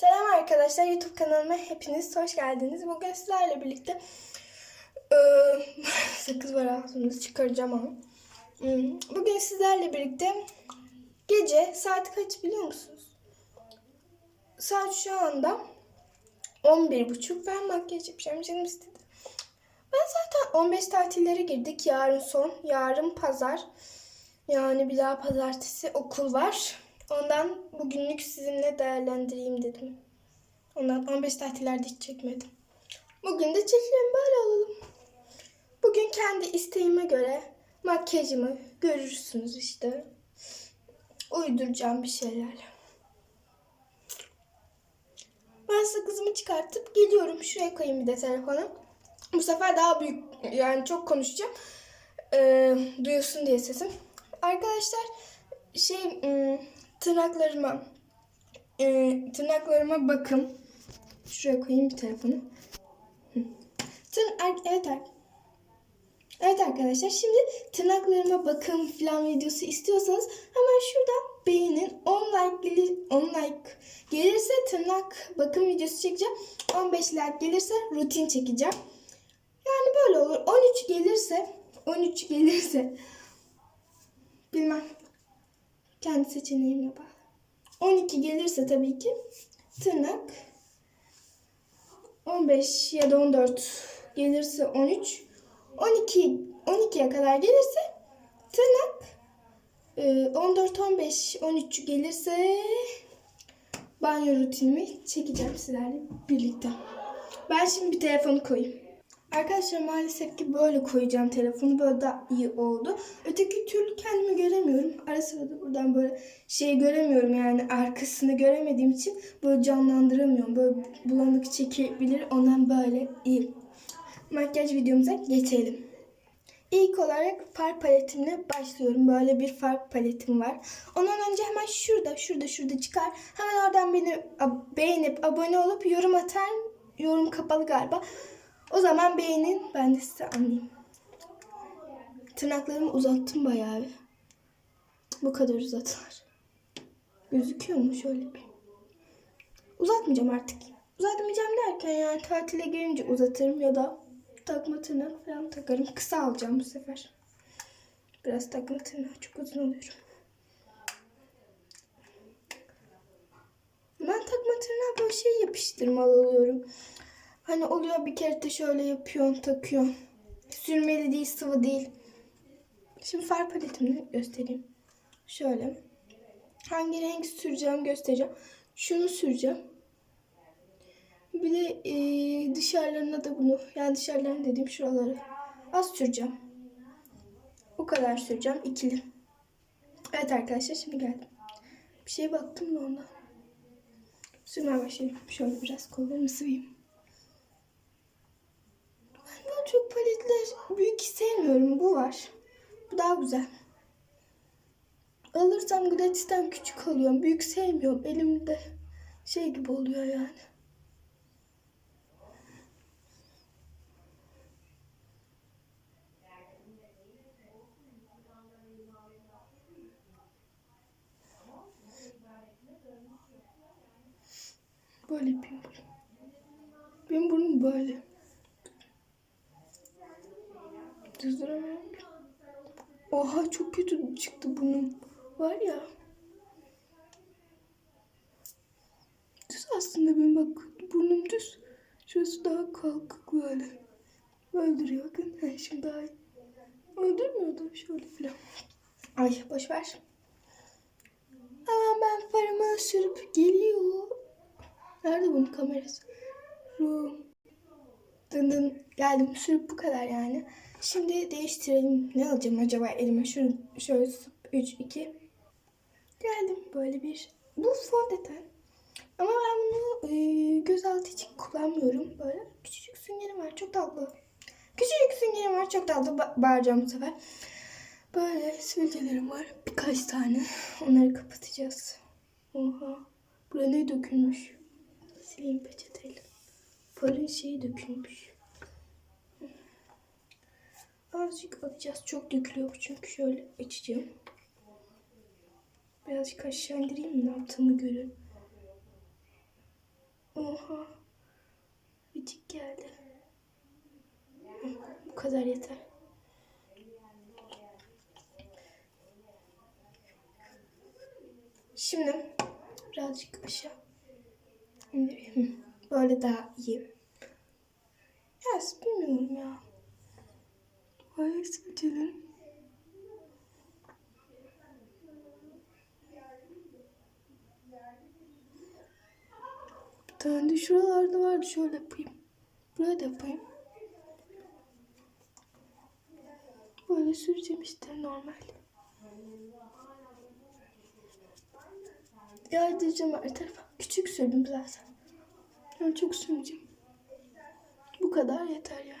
Selam arkadaşlar YouTube kanalıma hepiniz hoş geldiniz. Bugün sizlerle birlikte eee sakız var ağzımda çıkaracağım ama. Hmm, Bugün sizlerle birlikte gece saat kaç biliyor musunuz? Saat şu anda 11.30 ben makyaj yapacağım canım istedi. Ben zaten 15 tatillere girdik. Yarın son. Yarın pazar. Yani bir daha pazartesi okul var. Ondan bugünlük sizinle değerlendireyim dedim. Ondan 15 tatillerde hiç çekmedim. Bugün de çekelim böyle olalım. Bugün kendi isteğime göre makyajımı görürsünüz işte. Uyduracağım bir şeyler. Ben sakızımı çıkartıp geliyorum. Şuraya koyayım bir de telefonu. Bu sefer daha büyük yani çok konuşacağım. Ee, duyulsun diye sesim. Arkadaşlar şey ım, tırnaklarıma e, tırnaklarıma bakın. Şuraya koyayım bir telefonu. Tırn evet Evet arkadaşlar şimdi tırnaklarıma bakın falan videosu istiyorsanız hemen şuradan beğenin. 10 like gelir 10 like gelirse tırnak bakım videosu çekeceğim. 15 like gelirse rutin çekeceğim. Yani böyle olur. 13 gelirse 13 gelirse bilmem kendi seçeneğime bağlı. 12 gelirse tabii ki tırnak 15 ya da 14 gelirse 13 12 12'ye kadar gelirse tırnak e, 14 15 13 gelirse banyo rutinimi çekeceğim sizlerle birlikte. Ben şimdi bir telefonu koyayım. Arkadaşlar maalesef ki böyle koyacağım telefonu. Böyle daha iyi oldu. Öteki türlü kendimi göremiyorum. Ara sırada buradan böyle şey göremiyorum yani arkasını göremediğim için böyle canlandıramıyorum. Böyle bulanık çekebilir. Ondan böyle iyi. Makyaj videomuza geçelim. İlk olarak far paletimle başlıyorum. Böyle bir far paletim var. Ondan önce hemen şurada, şurada, şurada çıkar. Hemen oradan beni beğenip abone olup yorum atar. Yorum kapalı galiba. O zaman beğenin. Ben de size anlayayım. Tırnaklarımı uzattım bayağı. Bu kadar uzatılır. Gözüküyor mu şöyle bir? Uzatmayacağım artık. Uzatmayacağım derken yani tatile gelince uzatırım ya da takma tırnak falan takarım. Kısa alacağım bu sefer. Biraz takma tırnağı çok uzun oluyor. Ben takma tırnağı böyle şey yapıştırmalı oluyorum. Hani oluyor bir kere de şöyle yapıyorsun, takıyorsun. Sürmeli değil, sıvı değil. Şimdi far paletimi göstereyim. Şöyle. Hangi renk süreceğim göstereceğim. Şunu süreceğim. Bir de e, dışarılarına da bunu, yani dışarılarına dediğim şuraları az süreceğim. Bu kadar süreceğim. ikili. Evet arkadaşlar şimdi geldim. Bir şeye baktım da onda. Sürmeye başlayayım. Şöyle biraz kollarımı sıvayım. Çok paletler büyük sevmiyorum. Bu var. Bu daha güzel. Alırsam gratisten küçük alıyorum. Büyük sevmiyorum. Elimde şey gibi oluyor yani. Böyle yapayım. Benim burnum böyle. Düzduramıyorum. ki. Oha çok kötü çıktı burnum. Var ya. Düz aslında benim bak burnum düz. Şurası daha kalkık böyle. Duruyor bakın. He, şimdi daha iyi. Öldürmüyordu şöyle filan. Ay boş ver. Aa ben farımı sürüp geliyor. Nerede bunun kamerası? Rum. Dın dın geldim sürüp bu kadar yani. Şimdi değiştirelim. Ne alacağım acaba elime? Şunu şöyle 3 2 Geldim böyle bir. Bu fondöten. Ama ben bunu e, gözaltı için kullanmıyorum. Böyle küçücük süngerim var. Çok tatlı. Küçücük süngerim var. Çok tatlı. Ba- bağıracağım bu sefer. Böyle sivilcelerim var. Birkaç tane. Onları kapatacağız. Oha. Buraya ne dökülmüş? Sileyim peçeteyle. Farın şeyi dökülmüş. Azıcık atacağız. Çok dökülüyor çünkü. Şöyle açacağım. Birazcık aşağı indireyim mi ne yaptığımı görün. Oha. Bitik geldi. Bu kadar yeter. Şimdi birazcık aşağı indireyim. Böyle daha iyi. Ya bilmiyorum ya. Böyle seçelim. Bir tane de şuralarda vardı. Şöyle yapayım. Buraya da yapayım. Böyle süreceğim işte normal. Yaydıracağım her tarafa. Küçük sürdüm zaten. Ben çok süreceğim. Bu kadar yeter yani.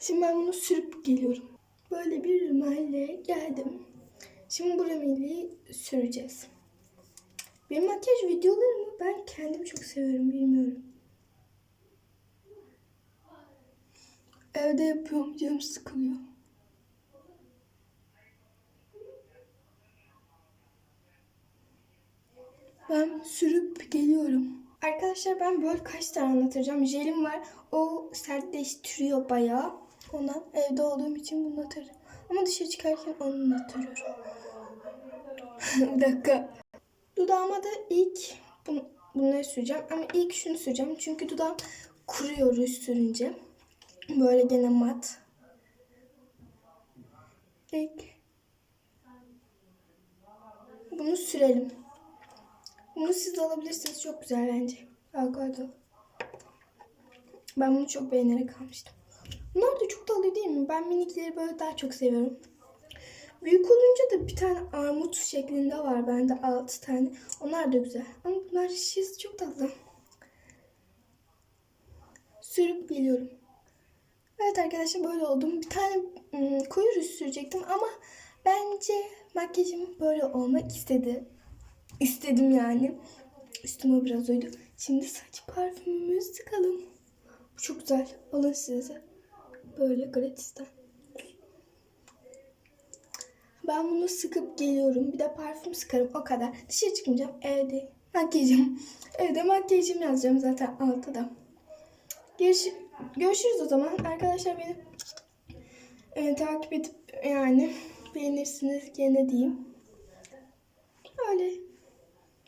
Şimdi ben bunu sürüp geliyorum. Böyle bir rimalle geldim. Şimdi bu rimalli süreceğiz. Benim makyaj videolarımı ben kendim çok seviyorum bilmiyorum. Evde yapıyorum canım sıkılıyor. Ben sürüp geliyorum. Arkadaşlar ben böyle kaç tane anlatacağım. Jelim var. O sertleştiriyor bayağı. Ondan evde olduğum için bunu atarım. Ama dışarı çıkarken onu atıyorum. Bir dakika. Dudağıma da ilk bunu, bunları süreceğim. Ama ilk şunu süreceğim. Çünkü dudağım kuruyor ruj sürünce. Böyle gene mat. İlk bunu sürelim. Bunu siz de alabilirsiniz. Çok güzel bence. Avokado. Ben bunu çok beğenerek almıştım. Bunlar da çok tatlı değil mi? Ben minikleri böyle daha çok seviyorum. Büyük olunca da bir tane armut şeklinde var bende 6 tane. Onlar da güzel. Ama bunlar şiş çok tatlı. Sürüp geliyorum. Evet arkadaşlar böyle oldum. Bir tane ım, koyu sürecektim ama bence makyajım böyle olmak istedi. İstedim yani. Üstüme biraz uydu. Şimdi saç parfümümü sıkalım. Bu çok güzel. Alın size. Böyle gratisten. Ben bunu sıkıp geliyorum. Bir de parfüm sıkarım. O kadar. Dışarı çıkmayacağım. Evde makyajım. Evde makyajım yazacağım zaten altıda. Görüş, görüşürüz o zaman. Arkadaşlar beni e, takip edip yani beğenirsiniz gene diyeyim. Öyle.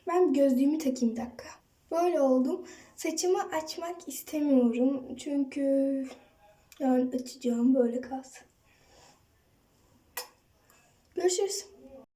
Ben gözlüğümü takayım bir dakika. Böyle oldum. Saçımı açmak istemiyorum. Çünkü yani açacağım böyle kalsın. Görüşürüz.